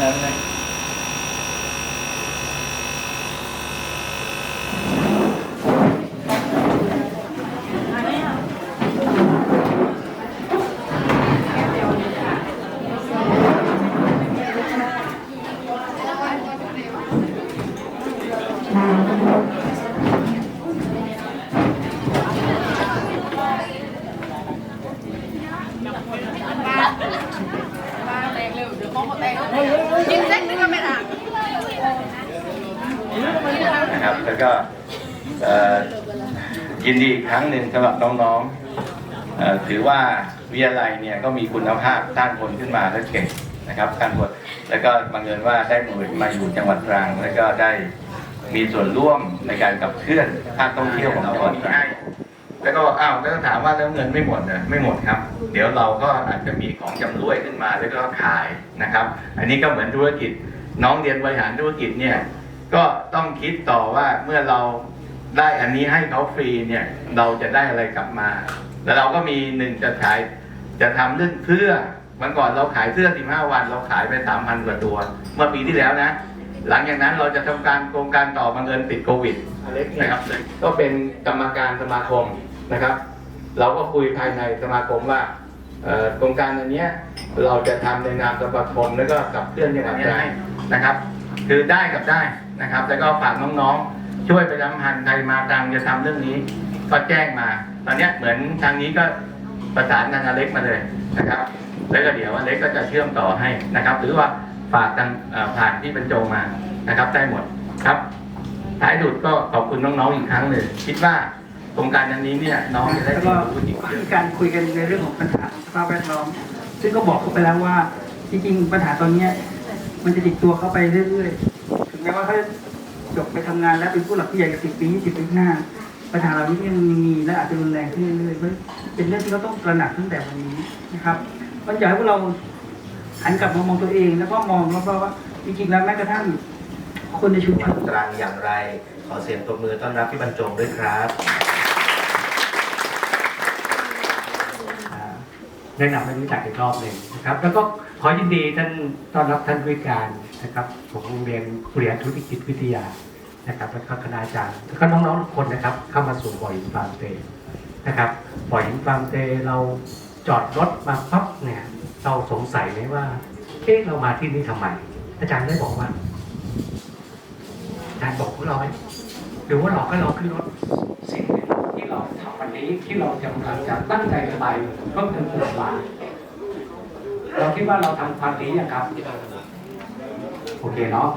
Gracias. กินเส้นนึงก็ม่ทานนะครับ แล้วก็ยินดีอีกครั้งหนึ่งสำหรับน้องๆถือว่าวิทยาลัยเนี่ยก็มีคุณภาพด้านคนขึ้นมาและเก่งนะครับด้ารบนแล้วก็บังเอิญว่าได้มาอยู่จังหวัดตรัง แล้วก็ได้มีส่วนร่วมในการกับเคลื่อนภาคท่องเที่ยวของจังหวัดตรัง แล้วก็อ้าวแล้วก็ถามว่าแล้วเงินไม่หมดเหรอไม่หมดครับ เดี๋ยวเราก็อาจจะมีของจำรวยขึ้นมาแล้วก็ขายนะครับ อันนี้ก็เหมือนธุรกิจ น้องเรียนบริหารธุรกิจเนี่ยก็ต้องคิดต่อว่าเมื่อเราได้อันนี้ให้เขาฟรีเนี่ยเราจะได้อะไรกลับมา แล้วเราก็มีหนึ่งจะขายจะทำเรื่องเสื้อเมื่อก่อนเราขายเสื้อ 15 วัน เราขายไป 3,000 กว่าตัว เมื่อปีที่แล้วนะ หลังจากนั้นเราจะทำการโครงการต่อบังเอิญติดโควิดนะครับก็เป็นกรรมการสมาคมนะครับ เราก็คุยภายในสมาคมว่าเอ่อโครงการอันเนี้ยเราจะทำในนามสมาคมแล้วก็กับเพื่อนจังหวัดได้นะครับ คือได้กับได้นะครับ แล้วก็ฝากน้องๆ ช่วยประชาสัมพันธ์ใครมาดังจะทำเรื่องนี้ ก็แจ้งมา ตอนเนี้ยเหมือนทางนี้ก็ประสานทางอเล็กมาเลยนะครับ แล้วก็เดี๋ยวอเล็กก็จะเชื่อมต่อให้นะครับ หรือว่า ฝากทางผ่านที่บรรจงมานะครับได้หมดครับ ท้ายสุดก็ขอบคุณน้องๆอีกครั้งหนึ่งคิดว่าโครงการอันนี้เนี่ยน้องจะได้แล้วเรีก็ยนรู้อีกเยมีอะการคุยกันในเรื่องของปัญหาสภาพแวดล้อม ซึ่งก็บอกเขาไปแล้วว่า จริงๆ ปัญหาตอนเนี้ยมันจะติดตัวเขาไปเรื่อยๆ ถึงแม้ว่าเขาจะจบไปทำงานแล้วเป็นผู้หลักผู้ใหญ่สิบปียี่สิบปีข้างหน้า ปัญหาเหล่านี้ยังมีและอาจจะรุนแรงขึ้นเรื่อยๆเพราะเป็นเรื่องที่เราต้องตระหนักตั้งแต่วันนี้นะครับมันอยากให้พวกเรา หันกลับมามองตัวเอง แล้วก็มองรอบๆว่าจริงๆแล้วแม้กระทั่งคนในชุมชนตรังอย่างไร ขอเสียงปรบมือต้อนรับพี่บรรจงด้วยครับแนะนำให้รู้จักอีกรอบหนึ่งนะครับ แล้วก็ขอยินดีท่านต้อนรับท่านผู้การนะครับของโรงเรียนบริหารธุรกิจวิทยานะครับแล้วก็คณาจารย์แล้วก็น้องๆทุกคนนะครับ เข้ามาสู่บ่อหินฟาร์มเตนะครับบ่อหินฟาร์มเตเราจอดรถมาปั๊บเนี่ย เราสงสัยไหมว่าเอ๊ะเรามาที่นี่ทำไม อาจารย์ได้บอกว่าอาจารย์บอกพวกเราไหมหรือว่าเราก็เราขึ้นรถสิ่งที่เราทำวันนี้ที่เราจะกำลังจะตั้งใจจะไปก็คือปวดหลัเราคิดว่าเราทำความดีอย่างครับ โอเคเนาะ